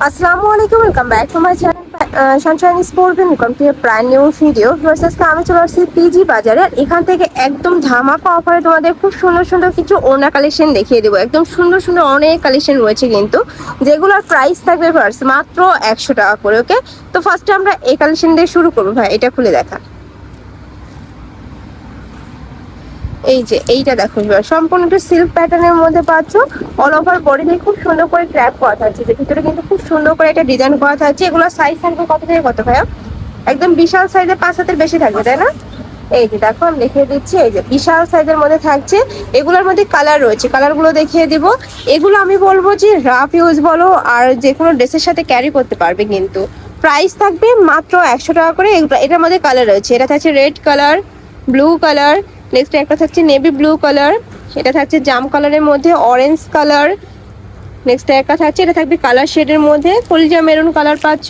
আসসালামু আলাইকুম welcome back to my channel Sunshine Sport welcome to prime new video versus আমি চলে আসছি পিজি বাজারে এখান থেকে একদম ধামাকা অফারে তোমাদের খুব সুন্দর সুন্দর কিছু ওনা কালেকশন দেখিয়ে দেবো। একদম সুন্দর সুন্দর অনেক কালেকশন রয়েছে কিন্তু, যেগুলোর প্রাইস থাকবে ফার্স্ট মাত্র একশো টাকা করে ওকে তো ফার্স্টে আমরা এই কালেকশন দিয়ে শুরু করব ভাই, এটা খুলে দেখা। এই যে, এইটা দেখো সম্পূর্ণ একটা সিল্ক প্যাটার্নের মধ্যে পাচ্ছ। অল ওভার বডিতে খুব সুন্দর করে ক্র্যাপ করা থাকছে। যে ভিতরে কিন্তু খুব সুন্দর করে একটা ডিজাইন করা থাকছে। এগুলো সাইজ থাকবে কত থেকে কত ভাইয়া? একদম বিশাল সাইজের পাঁচ হাতের বেশি থাকবে, তাই না? এই যে, দেখো, আমি দেখিয়ে দিচ্ছি। এই যে, বিশাল সাইজের মধ্যে থাকছে। এগুলোর মধ্যে কালার রয়েছে। কালারগুলো দেখিয়ে দিব। এগুলো আমি বলব যে রাফ ইউজ বলো, আর যে কোনো ড্রেসের সাথে ক্যারি করতে পারবে কিন্তু। প্রাইস থাকবে মাত্র একশো টাকা করে। এটার মধ্যে কালার রয়েছে। এটা থাকছে red colour blue colour next একটা থাকছে নেভি ব্লু কালার এটা থাকছে জাম কালারের মধ্যে অরেঞ্জ কালার নেক্সট একটা থাকছে, এটা থাকবে কালার শেডের মধ্যে কলিজা মেরুন কালার পাচ্ছ।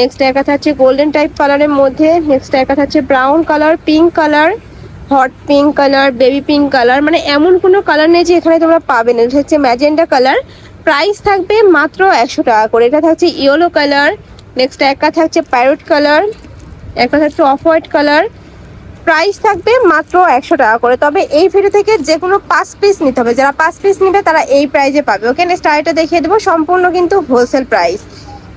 নেক্সট একটা থাকছে গোল্ডেন টাইপ কালারের মধ্যে নেক্সট একটা থাকছে brown colour pink colour hot pink colour baby pink colour মানে এমন কোনো কালার নেই যে এখানে তোমরা পাবে না। এটা হচ্ছে ম্যাজেন্ডা কালার প্রাইস থাকবে মাত্র একশো টাকা করে। এটা থাকছে ইয়েলো কালার নেক্সট একটা থাকছে প্যারট কালার একটা থাকছে অফ হোয়াইট কালার প্রাইস থাকবে মাত্র একশো টাকা করে। তবে এই ভিডিও থেকে যে কোনো পাঁচ পিস নিতে হবে। যারা পাঁচ পিস নিবে, তারা এই প্রাইজে পাবে। ওকে নেক্সট আরেকটা দেখিয়ে দেবো। সম্পূর্ণ কিন্তু হোলসেল প্রাইস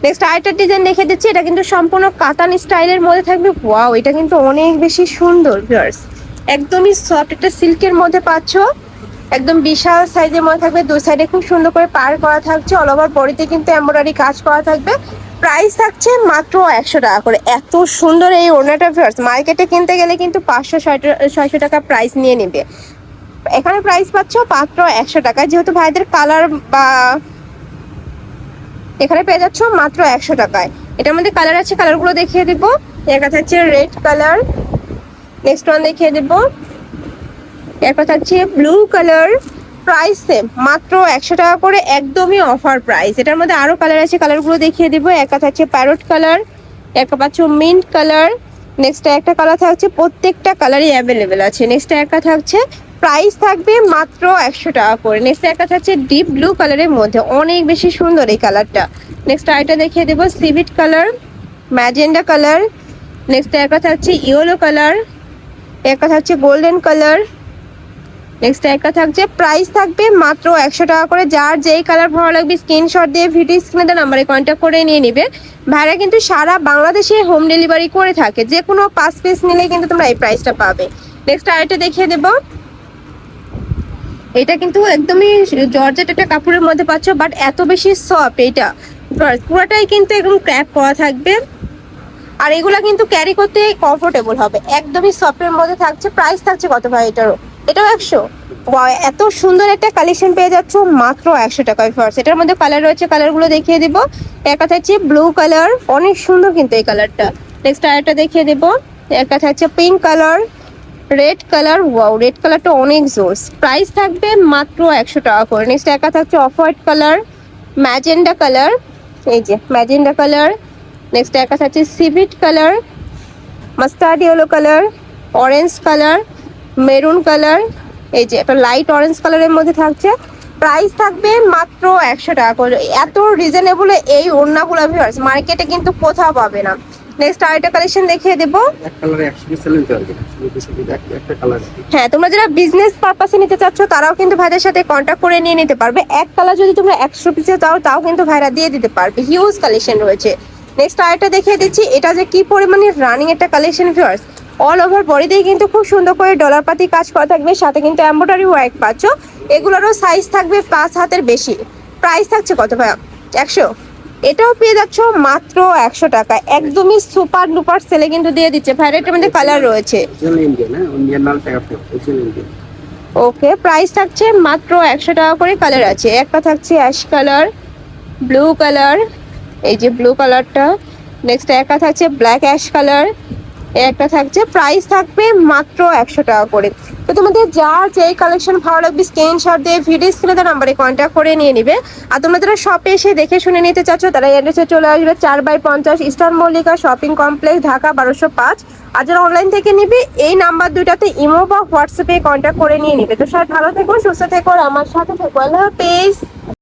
নেক্সট আরেকটা ডিজাইন দেখে দিচ্ছি। এটা কিন্তু সম্পূর্ণ কাতান স্টাইলের মধ্যে থাকবে। ওয়াও এটা কিন্তু অনেক বেশি সুন্দর ভিউয়ার্স একদমই সফট একটা সিল্কের মধ্যে পাচ্ছ। একদম বিশাল সাইজের মধ্যে থাকবে। দুই সাইডে খুব সুন্দর করে পার করা থাকছে। অল ওভার বডিতে কিন্তু এমব্রয়ডারি কাজ করা থাকবে। প্রাইস থাকছে মাত্র একশো টাকা করে। এত সুন্দর এই ওড়নাটা ভিউয়ার্স মার্কেটে কিনতে গেলে কিন্তু পাঁচশো, ছয়শো টাকা প্রাইস নিয়ে নেবে। এখানে প্রাইস পাচ্ছ মাত্র একশো টাকা। যেহেতু ভাইদের কালার বা এখানে পেয়ে যাচ্ছ মাত্র একশো টাকায়। এটার মধ্যে কালার আছে কালারগুলো দেখিয়ে দিব। একটা থাকছে রেড কালার নেক্সট ওয়ান দেখিয়ে দিব। একটা থাকছে ব্লু কালার প্রাইস সেম মাত্র একশো টাকা করে একদমই অফার প্রাইস এটার মধ্যে আরও কালার আছে কালারগুলো দেখিয়ে দিব। একটা থাকছে প্যারট কালার একটা পাচ্ছ মিন্ট কালার নেক্সট একটা কালার থাকছে, প্রত্যেকটা কালারই অ্যাভেলেবেল আছে। নেক্সট একটা থাকছে প্রাইস থাকবে মাত্র একশো টাকা করে। নেক্সট একটা থাকছে ডিপ ব্লু কালারের মধ্যে। অনেক বেশি সুন্দর এই কালারটা নেক্সট আরেকটা দেখিয়ে দেবো সিভিট কালার ম্যাজেন্ডা কালার নেক্সট একটা থাকছে ইয়েলো কালার একটা থাকছে গোল্ডেন কালার নেক্সট একটা থাকছে প্রাইস থাকবে মাত্র একশো টাকা করে। যার যেই কালার ভালো লাগবে স্ক্রিনশট দিয়ে ভিডিও স্ক্রিনে নাম্বারে কন্ট্যাক্ট করে নিয়ে নিবে। ভাইরা কিন্তু সারা বাংলাদেশে হোম ডেলিভারি করে থাকে। যে কোনো পাঁচ পিস নিলে কিন্তু তোমরা এই প্রাইসটা পাবে। নেক্সট আরেকটা দেখিয়ে দেবো। এটা কিন্তু একদমই জর্জেট একটা কাপড়ের মধ্যে পাচ্ছ বাট এত বেশি সফট এটা। পুরোটাই কিন্তু একদম ক্র্যাপ করা থাকবে। আর এগুলা কিন্তু ক্যারি করতে কমফোর্টেবল হবে। একদমই সফটের মধ্যে থাকছে। প্রাইস থাকছে কত ভাই এটারও? এটাও একশো। এত সুন্দর একটা কালেকশন পেয়ে যাচ্ছ, মাত্র একশো টাকায় ফার্স্ট এটার মধ্যে কালার রয়েছে কালারগুলো দেখিয়ে দিব। একটা হচ্ছে ব্লু কালার অনেক সুন্দর কিন্তু এই কালারটা নেক্সট আরেকটা দেখিয়ে দেব। একটা হচ্ছে pink colour red colour wow red কালারটা অনেক জোস। প্রাইস থাকবে মাত্র একশো টাকা করে। নেক্সট একা থাকছে off white colour magenta colour এই যে ম্যাজেন্ডা কালার নেক্সট একা থাকছে সিভিট colour mustard yellow colour orange colour maroon colour এই যে একটা লাইট অরেঞ্জ কালারের মধ্যে থাকছে। প্রাইস থাকবে মাত্র একশো টাকা করে। এত রিজনেবল এই ওড়নাগুলো ভিউয়ার্স মার্কেটে কিন্তু কোথাও পাবে না। নেক্সট আরেকটা কালেকশন দেখিয়ে দেবো। হ্যাঁ তোমরা যারা বিজনেস পারপাসে নিতে চাচ্ছ তারাও কিন্তু ভাইদের সাথে কন্ট্যাক্ট করে নিয়ে নিতে পারবে। এক কালার যদি তোমরা একশো পিসে চাও তাও কিন্তু ভাইরা দিয়ে দিতে পারবে। হিউজ কালেকশন রয়েছে। নেক্সট আরেকটা দেখিয়ে দিচ্ছি। এটা যে কি পরিমাণে রানিং একটা কালেকশন ভিউয়ার্স অল ওভার বডিতেই কিন্তু খুব সুন্দর করে ডলার পাতি কাজ করা থাকবে সাথে কিন্তু এম্ব্রয়ডারি ওয়ার্ক পাচ্ছ। এগুলোরও সাইজ থাকবে পাঁচ হাতের বেশি। প্রাইস থাকছে কত ভাইয়া? একশো। এটাও পেয়ে যাচ্ছ মাত্র একশো টাকা। একদমই সুপার ডুপার সেলে কিন্তু দিয়ে দিচ্ছে। ভাইরা এটার মধ্যে কালার রয়েছে। ইন্ডিয়ান হ্যাঁ? ওকে প্রাইস থাকছে মাত্র একশো টাকা করে কালার আছে। একটা থাকছে অ্যাশ কালার ব্লু কালার এই যে ব্লু কালারটা নেক্সট একটা থাকছে ব্ল্যাক অ্যাশ কালার একটা থাকছে প্রাইস থাকবে মাত্র একশো টাকা করে। তো তোমাদের যার যেই কালেকশন ভালো লাগবে স্ক্রিনশট দিয়ে ভিডিও স্ক্রিনে নাম্বারে কন্ট্যাক্ট করে নিয়ে নিবে। আর তোমরা যারা শপে এসে দেখে শুনে নিতে চাচ্ছ, তারা অ্যাড্রেসে চলে আসবে, চার বাই পঞ্চাশ Eastern Mallika shopping complex Dhaka বারোশো পাঁচ। আর যারা অনলাইন থেকে নিবে, এই নাম্বার দুইটাতে ইমো বা হোয়াটসঅ্যাপে কন্ট্যাক্ট করে নিয়ে নিবে। তো সবাই ভালো থেকো, সুস্থ থেকো আমার সাথে থেকো। আল্লাহ হাফেজ।